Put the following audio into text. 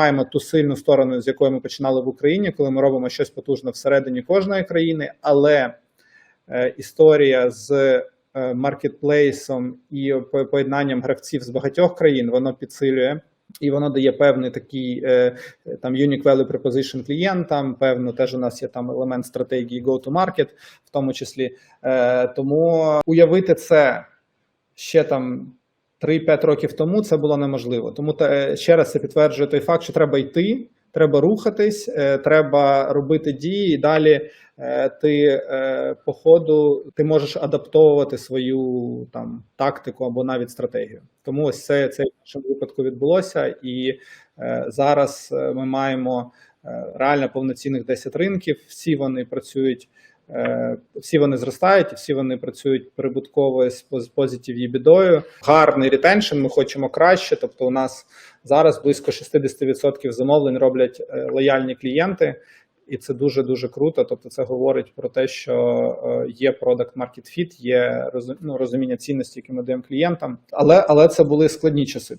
маємо ту сильну сторону, з якої ми починали в Україні, коли ми робимо щось потужне всередині кожної країни, але е, історія з е, маркетплейсом і поєднанням гравців з багатьох країн воно підсилює. І воно дає певний такий е, там unique value proposition клієнтам. Певно, теж у нас є там елемент стратегії go-to-market, в тому числі. Тому уявити це ще там 3-5 років тому це було неможливо. Тому те, ще раз це підтверджує той факт, що треба йти, треба рухатись, е, треба робити дії, і далі е, ти е, по ходу ти можеш адаптовувати свою там тактику або навіть стратегію. Тому ось це, це в нашому випадку відбулося, і е, зараз е, ми маємо е, реально повноцінних 10 ринків. Всі вони працюють. Е, Всі вони зростають, всі вони працюють прибутково з поз- позитив єбідою. Гарний ретеншн, ми хочемо краще. Тобто, у нас зараз близько 60% замовлень роблять е, лояльні клієнти, і це дуже дуже круто. Тобто, це говорить про те, що е, є product market fit, є ну, розуміння цінності, які ми даємо клієнтам. Але але це були складні часи.